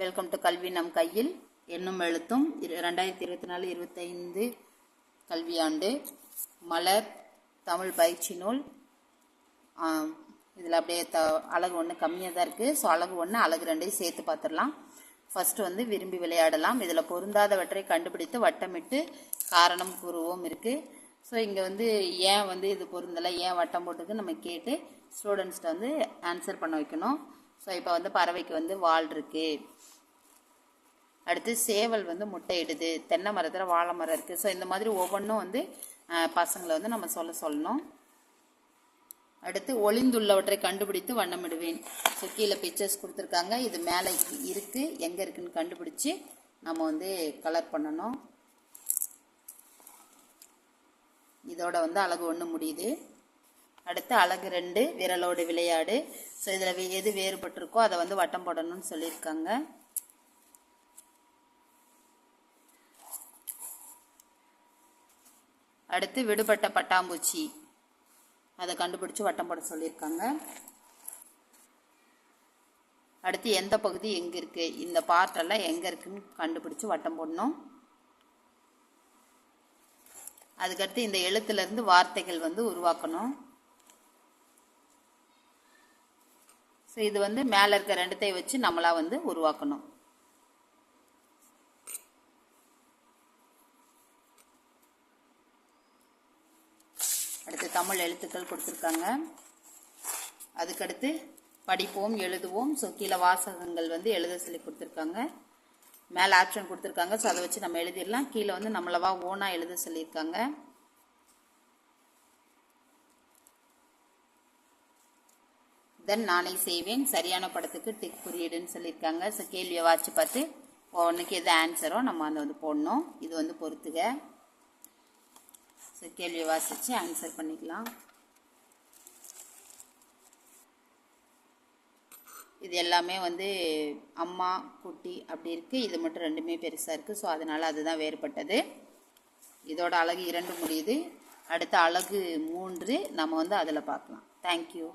Welcome to கல்வி நம் கையில் என்னும் எழுத்தும் இரு- ரெண்டாயிரத்தி இருபத்தி நாலு இருபத்தைந்து கல்வியாண்டு. மலர் தமிழ் பயிற்சி நூல். இதில் அப்படியே த அழகு ஒன்று கம்மியாக தான் இருக்குது ஸோ அழகு ஒன்று அழகு ரெண்டையும் சேர்த்து பார்த்துடலாம். ஃபஸ்ட்டு வந்து விரும்பி விளையாடலாம். இதில் பொருந்தாதவற்றை கண்டுபிடித்து வட்டமிட்டு காரணம் கூறுவோம் இருக்குது ஸோ இங்கே வந்து ஏன் வந்து இது பொருந்தலை? ஏன் வட்டம் போட்டுக்கு நம்ம கேட்டு ஸ்டூடெண்ட்ஸ்கிட்ட வந்து ஆன்சர் பண்ண வைக்கணும். ஸோ இப்போ வந்து பறவைக்கு வந்து வால் இருக்குது அடுத்து சேவல் வந்து முட்டையிடுது தென்னை மரத்தில் வாழை மரம் இருக்குது ஸோ இந்த மாதிரி ஒவ்வொன்றும் வந்து பசங்களை வந்து நம்ம சொல்ல சொல்லணும். அடுத்து ஒளிந்துள்ளவற்றை கண்டுபிடித்து வண்ணமிடுவேன். ஸோ கீழே பிக்சர்ஸ் கொடுத்துருக்காங்க. இது மேலே இருக்குது எங்கே இருக்குன்னு கண்டுபிடிச்சி நம்ம வந்து கலர் பண்ணணும். இதோட வந்து அழகு ஒன்று முடியுது. அடுத்து அழகு ரெண்டு விரலோடு விளையாடு. ஸோ இதில் எது வேறுபட்டிருக்கோ அதை வந்து வட்டம் போடணும்னு சொல்லியிருக்காங்க. அடுத்து விடுபட்ட பட்டாம்பூச்சி. அதை கண்டுபிடிச்சி வட்டம் போட சொல்லியிருக்காங்க. அடுத்து எந்த பகுதி எங்கே இருக்குது இந்த பார்ட்டெல்லாம் எங்கே இருக்குன்னு கண்டுபிடிச்சி வட்டம் போடணும். அதுக்கடுத்து இந்த எழுத்துலேருந்து வார்த்தைகள் வந்து உருவாக்கணும். ஸோ இது வந்து மேலே இருக்க ரெண்டுத்தையும் வச்சு நம்மளாக வந்து உருவாக்கணும். அடுத்து தமிழ் எழுத்துக்கள் கொடுத்துருக்காங்க. அதுக்கடுத்து படிப்போம் எழுதுவோம். ஸோ கீழே வாசகங்கள் வந்து எழுத சொல்லி கொடுத்துருக்காங்க. மேலே ஆப்ஷன் கொடுத்துருக்காங்க. ஸோ அதை வச்சு நம்ம எழுதிடலாம். கீழே வந்து நம்மளவா ஓனாக எழுத சொல்லியிருக்காங்க. தென் நானே செய்வேன். சரியான படத்துக்கு டிக் குறியீடுன்னு சொல்லியிருக்காங்க. ஸோ கேள்வியை வாட்சி பார்த்து ஒன்றுக்கு எது ஆன்சரோ நம்ம அதை வந்து போடணும். இது வந்து பொறுத்துக. ஸோ கேள்வியை வாசித்து ஆன்சர் பண்ணிக்கலாம். இது எல்லாமே வந்து அம்மா குட்டி அப்படி இருக்குது இது மட்டும் ரெண்டுமே பெருசாக இருக்குது ஸோ அதனால் அதுதான் வேறுபட்டது. இதோட அழகு இரண்டு முடியுது. அடுத்த அழகு மூன்று. நம்ம வந்து அதில் பார்க்கலாம். தேங்க்யூ